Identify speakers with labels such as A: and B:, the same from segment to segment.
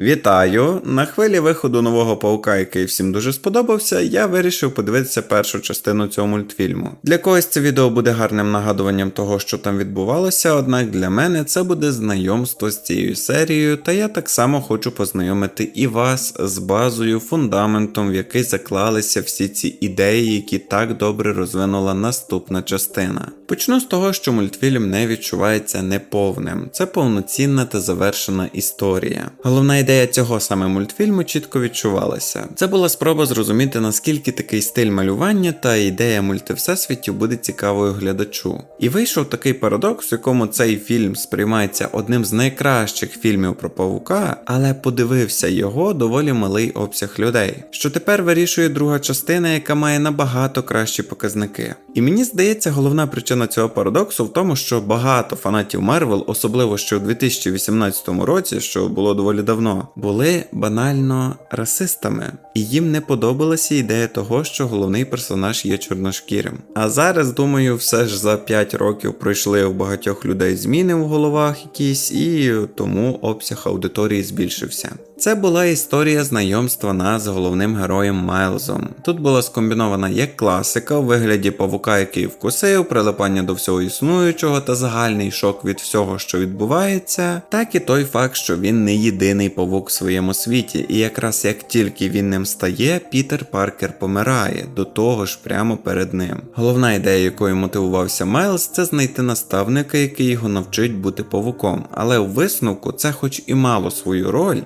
A: Вітаю! На хвилі виходу нового паука, який всім дуже сподобався, я вирішив подивитися першу частину цього мультфільму. Для когось це відео буде гарним нагадуванням того, що там відбувалося, однак для мене це буде знайомство з цією серією, та я так само хочу познайомити і вас з базою, фундаментом, в який заклалися всі ці ідеї, які так добре розвинула наступна частина. Почну з того, що мультфільм не відчувається неповним. Це повноцінна та завершена історія. Головна ідея цього саме мультфільму чітко відчувалася. Це була спроба зрозуміти, наскільки такий стиль малювання та ідея мультивсесвітів буде цікавою глядачу. І вийшов такий парадокс, в якому цей фільм сприймається одним з найкращих фільмів про павука, але подивився його доволі малий обсяг людей. Що тепер вирішує друга частина, яка має набагато кращі показники. І мені здається, головна причина цього парадоксу в тому, що багато фанатів Марвел, особливо ще у 2018 році, що було доволі давно, були банально расистами, і їм не подобалася ідея того, що головний персонаж є чорношкірим. А зараз, думаю, все ж за 5 років пройшли у багатьох людей зміни в головах якісь, і тому обсяг аудиторії збільшився. Це була історія знайомства нас з головним героєм Майлзом. Тут була скомбінована як класика у вигляді павука, який вкусив, прилипання до всього існуючого та загальний шок від всього, що відбувається, так і той факт, що він не єдиний павук в своєму світі, і якраз як тільки він ним стає, Пітер Паркер помирає, до того ж прямо перед ним. Головна ідея, якою мотивувався Майлз, це знайти наставника, який його навчить бути павуком. Але у висновку це хоч і мало свою роль,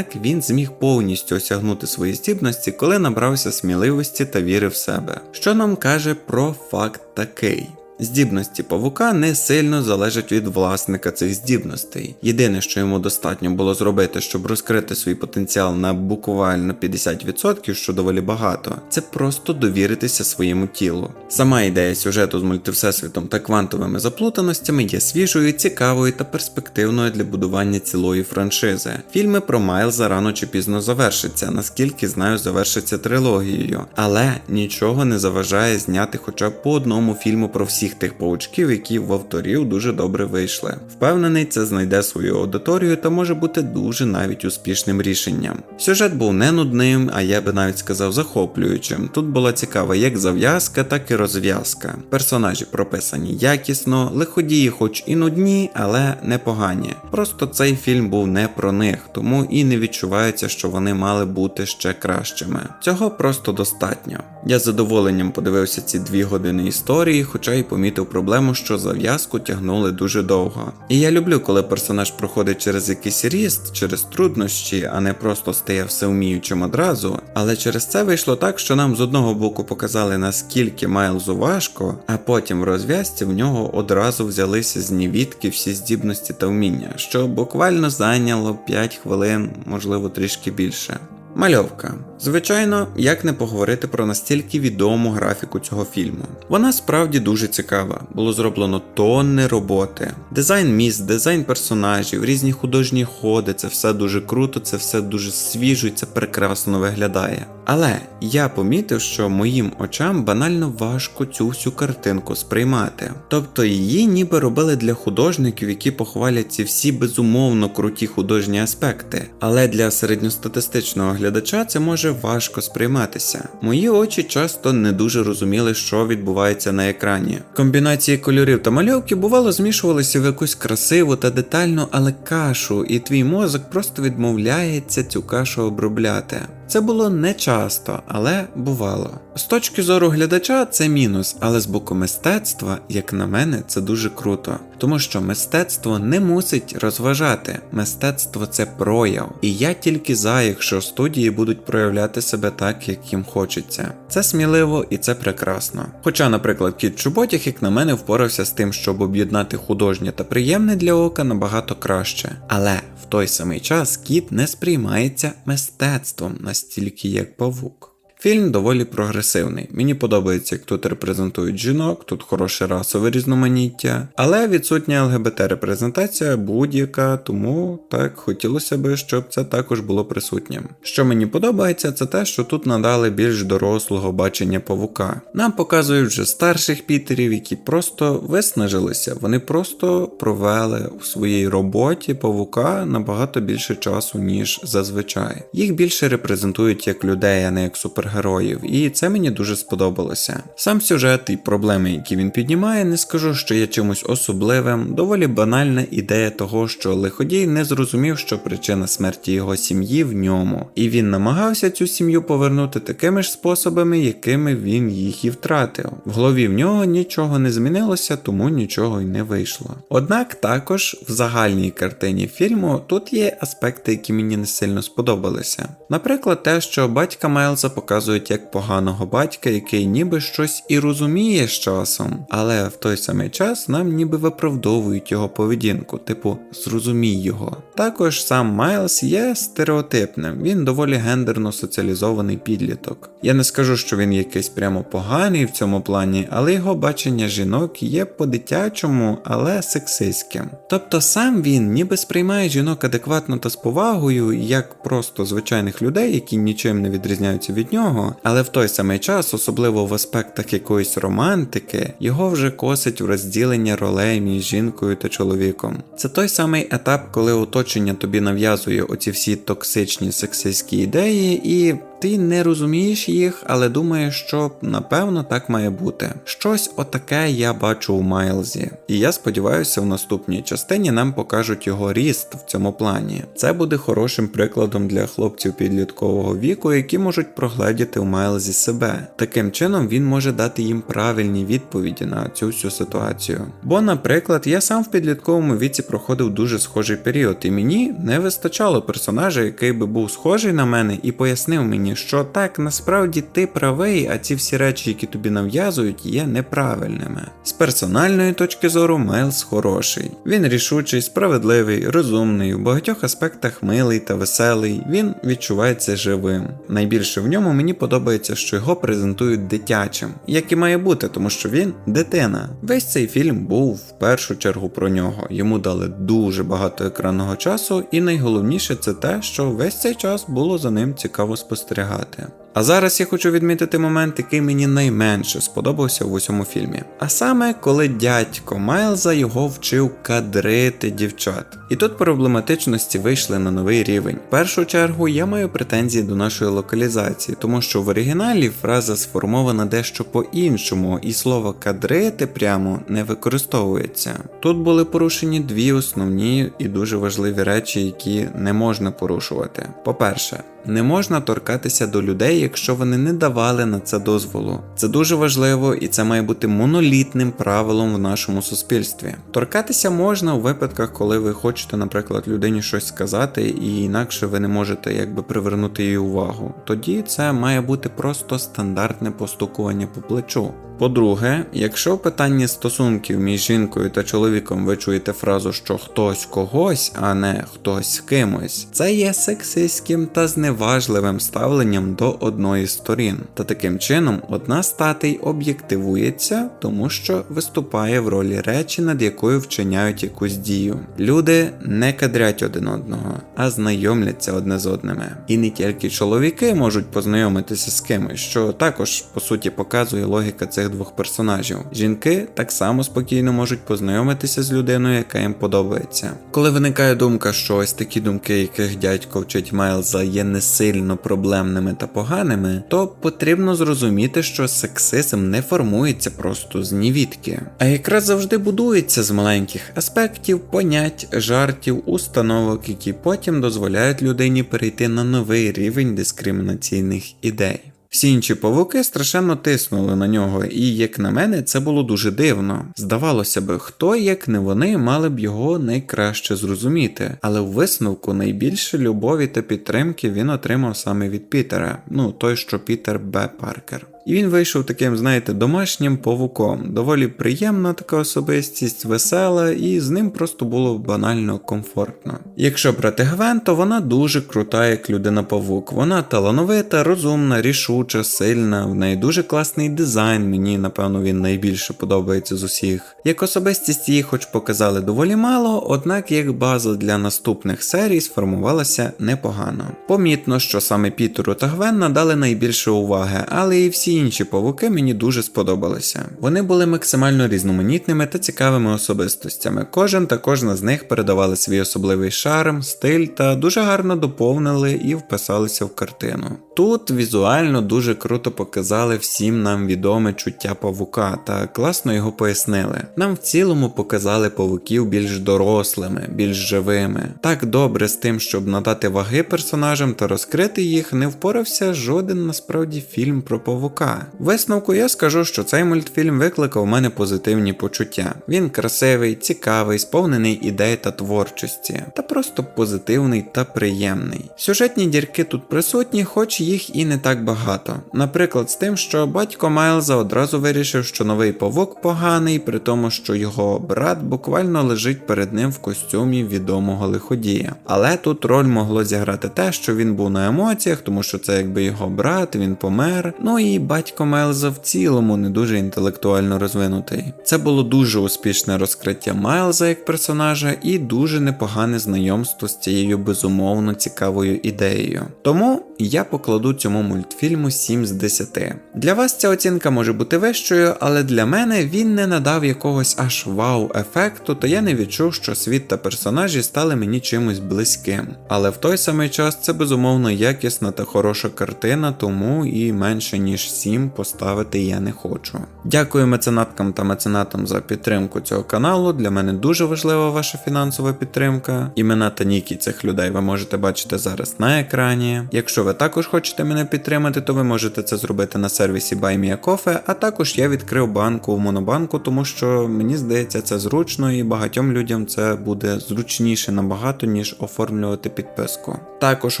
A: однак він зміг повністю осягнути свої здібності, коли набрався сміливості та віри в себе. Що нам каже про факт такий. Здібності павука не сильно залежать від власника цих здібностей. Єдине, що йому достатньо було зробити, щоб розкрити свій потенціал на буквально 50%, що доволі багато, це просто довіритися своєму тілу. Сама ідея сюжету з мультивсесвітом та квантовими заплутаностями є свіжою, цікавою та перспективною для будування цілої франшизи. Фільми про Майлза рано чи пізно завершаться, наскільки знаю, завершиться трилогією, але нічого не заважає зняти хоча б по одному фільму про всіх тих паучків, які в авторів дуже добре вийшли. Впевнений, це знайде свою аудиторію та може бути дуже навіть успішним рішенням. Сюжет був не нудним, а я би навіть сказав захоплюючим. Тут була цікава як зав'язка, так і розв'язка. Персонажі прописані якісно, лиходії, хоч і нудні, але непогані. Просто цей фільм був не про них, тому і не відчувається, що вони мали бути ще кращими. Цього просто достатньо. Я з задоволенням подивився ці дві години історії, хоча й помітив проблему, що зав'язку тягнули дуже довго. І я люблю, коли персонаж проходить через якийсь ріст, через труднощі, а не просто стає всеуміючим одразу. Але через це вийшло так, що нам з одного боку показали наскільки Майлзу важко, а потім в розв'язці в нього одразу взялися з нівідки всі здібності та вміння, що буквально зайняло 5 хвилин, можливо трішки більше. Мальовка. Звичайно, як не поговорити про настільки відому графіку цього фільму. Вона справді дуже цікава. Було зроблено тонни роботи. Дизайн міст, дизайн персонажів, різні художні ходи це все дуже круто, це все дуже свіжо і це прекрасно виглядає. Але я помітив, що моїм очам банально важко цю всю картинку сприймати. Тобто її ніби робили для художників, які похвалять ці всі безумовно круті художні аспекти. Але для середньостатистичного глядача це може важко сприйматися. Мої очі часто не дуже розуміли, що відбувається на екрані. Комбінації кольорів та мальовки бувало змішувалися в якусь красиву та детальну, але кашу, і твій мозок просто відмовляється цю кашу обробляти. Це було не часто, але бувало. З точки зору глядача це мінус, але з боку мистецтва, як на мене, це дуже круто. Тому що мистецтво не мусить розважати. Мистецтво це прояв. І я тільки за, якщо студії будуть проявляти себе так, як їм хочеться. Це сміливо і це прекрасно. Хоча, наприклад, кіт Чуботяг, як на мене, впорався з тим, щоб об'єднати художнє та приємне для ока набагато краще. Але в той самий час кіт не сприймається мистецтвом настільки як павук. Фільм доволі прогресивний. Мені подобається, як тут репрезентують жінок, тут хороше расове різноманіття, але відсутня ЛГБТ-репрезентація будь-яка, тому так хотілося би, щоб це також було присутнім. Що мені подобається, це те, що тут надали більш дорослого бачення павука. Нам показують вже старших пітерів, які просто виснажилися. Вони просто провели у своїй роботі павука набагато більше часу, ніж зазвичай. Їх більше репрезентують як людей, а не як супергероїв, і це мені дуже сподобалося. Сам сюжет і проблеми, які він піднімає, не скажу, що є чимось особливим. Доволі банальна ідея того, що лиходій не зрозумів, що причина смерті його сім'ї в ньому, і він намагався цю сім'ю повернути такими ж способами, якими він їх і втратив. В голові в нього нічого не змінилося, тому нічого й не вийшло. Однак також в загальній картині фільму тут є аспекти, які мені не сильно сподобалися. Наприклад, те, що батька Майлза показують як поганого батька, який ніби щось і розуміє з часом, але в той самий час нам ніби виправдовують його поведінку, типу зрозумій його. Також сам Майлз є стереотипним, він доволі гендерно соціалізований підліток. Я не скажу, що він якийсь прямо поганий в цьому плані, але його бачення жінок є по-дитячому, але сексистським. Тобто сам він ніби сприймає жінок адекватно та з повагою, як просто звичайних людей, які нічим не відрізняються від нього, але в той самий час, особливо в аспектах якоїсь романтики, його вже косить в розділення ролей між жінкою та чоловіком. Це той самий етап, коли оточення тобі нав'язує оці всі токсичні сексистські ідеї, і ти не розумієш їх, але думаєш, що напевно так має бути. Щось отаке я бачу у Майлзі, і я сподіваюся, в наступній частині нам покажуть його ріст в цьому плані. Це буде хорошим прикладом для хлопців підліткового віку, які можуть прогледіти у Майлзі себе. Таким чином він може дати їм правильні відповіді на цю всю ситуацію. Бо, наприклад, я сам в підлітковому віці проходив дуже схожий період, і мені не вистачало персонажа, який би був схожий на мене і пояснив мені, що так насправді ти правий, а ці всі речі, які тобі нав'язують, є неправильними. З персональної точки зору Майлз хороший. Він рішучий, справедливий, розумний, у багатьох аспектах милий та веселий. Він відчувається живим. Найбільше в ньому мені подобається, що його презентують дитячим, як і має бути, тому що він дитина. Весь цей фільм був в першу чергу про нього. Йому дали дуже багато екранного часу, і найголовніше це те, що весь цей час було за ним цікаво спостерігати. спостерігати. А зараз я хочу відмітити момент, який мені найменше сподобався в усьому фільмі. А саме, коли дядько Майлза його вчив кадрити дівчат. І тут проблематичності вийшли на новий рівень. В першу чергу я маю претензії до нашої локалізації, тому що в оригіналі фраза сформована дещо по-іншому, і слово кадрити прямо не використовується. Тут були порушені дві основні і дуже важливі речі, які не можна порушувати. По-перше, не можна торкатися до людей, якщо вони не давали на це дозволу. Це дуже важливо і це має бути монолітним правилом в нашому суспільстві. Торкатися можна у випадках, коли ви хочете, наприклад, людині щось сказати, і інакше ви не можете якби привернути її увагу. Тоді це має бути просто стандартне постукування по плечу. По-друге, якщо в питанні стосунків між жінкою та чоловіком ви чуєте фразу, що хтось когось, а не хтось з кимось, це є сексистським та зневажливим ставленням до одної з сторін. Та таким чином одна статей об'єктивується, тому що виступає в ролі речі, над якою вчиняють якусь дію. Люди не кадрять один одного, а знайомляться одне з одними. І не тільки чоловіки можуть познайомитися з кимось, що також по суті показує логіка цих двох персонажів. Жінки так само спокійно можуть познайомитися з людиною, яка їм подобається. Коли виникає думка, що ось такі думки, яких дядько вчить Майлза, є не сильно проблемними та поганими, то потрібно зрозуміти, що сексизм не формується просто з нівідки, а якраз завжди будується з маленьких аспектів, понять, жартів, установок, які потім дозволяють людині перейти на новий рівень дискримінаційних ідей. Всі інші павуки страшенно тиснули на нього, і, як на мене, це було дуже дивно. Здавалося б, хто, як не вони, мали б його найкраще зрозуміти, але в висновку найбільше любові та підтримки він отримав саме від Пітера, ну той, що Пітер Б. Паркер. І він вийшов таким, знаєте, домашнім павуком. Доволі приємна така особистість, весела, і з ним просто було банально комфортно. Якщо брати Гвен, то вона дуже крута, як людина павук. Вона талановита, розумна, рішуча, сильна, в неї дуже класний дизайн. Мені, напевно, він найбільше подобається з усіх. Як особистість її, хоч показали доволі мало, однак як база для наступних серій сформувалася непогано. Помітно, що саме Пітеру та Гвен надали найбільше уваги, але і всі інші павуки мені дуже сподобалися. Вони були максимально різноманітними та цікавими особистостями. Кожен та кожна з них передавали свій особливий шарм, стиль та дуже гарно доповнили і вписалися в картину. Тут візуально дуже круто показали всім нам відоме чуття павука та класно його пояснили. Нам в цілому показали павуків більш дорослими, більш живими. Так добре з тим, щоб надати ваги персонажам та розкрити їх, не впорався жоден насправді фільм про павука. Висновку я скажу, що цей мультфільм викликав у мене позитивні почуття. Він красивий, цікавий, сповнений ідей та творчості, та просто позитивний та приємний. Сюжетні дірки тут присутні, хоч їх і не так багато. Наприклад, з тим, що батько Майлза одразу вирішив, що новий павук поганий, при тому, що його брат буквально лежить перед ним в костюмі відомого лиходія. Але тут роль могло зіграти те, що він був на емоціях, тому що це якби його брат, він помер. Ну і батько Майлза в цілому не дуже інтелектуально розвинутий. Це було дуже успішне розкриття Майлза як персонажа і дуже непогане знайомство з цією безумовно цікавою ідеєю. Тому я покладу цьому мультфільму 7 з 10. Для вас ця оцінка може бути вищою, але для мене він не надав якогось аж вау-ефекту, то я не відчув, що світ та персонажі стали мені чимось близьким. Але в той самий час це безумовно якісна та хороша картина, тому і менше ніж 7 поставити я не хочу. Дякую меценаткам та меценатам за підтримку цього каналу. Для мене дуже важлива ваша фінансова підтримка. Імена та ніки цих людей ви можете бачити зараз на екрані. Якщо ви також хочете мене підтримати, то ви можете це зробити на сервісі BuyMeACoffee, а також я відкрив банку в Монобанку, тому що мені здається це зручно і багатьом людям це буде зручніше набагато, ніж оформлювати підписку. Також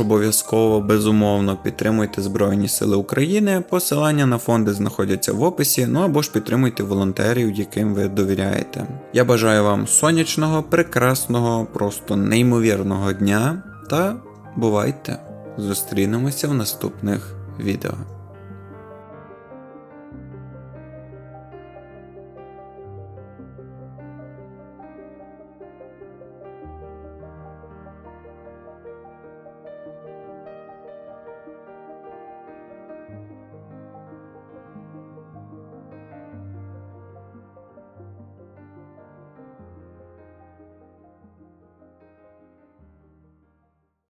A: обов'язково безумовно підтримуйте Збройні Сили України. Посилання на фонди знаходяться в описі, ну або ж підтримуйте волонтерів, яким ви довіряєте. Я бажаю вам сонячного, прекрасного, просто неймовірного дня та бувайте! Зустрінемося в наступних відео.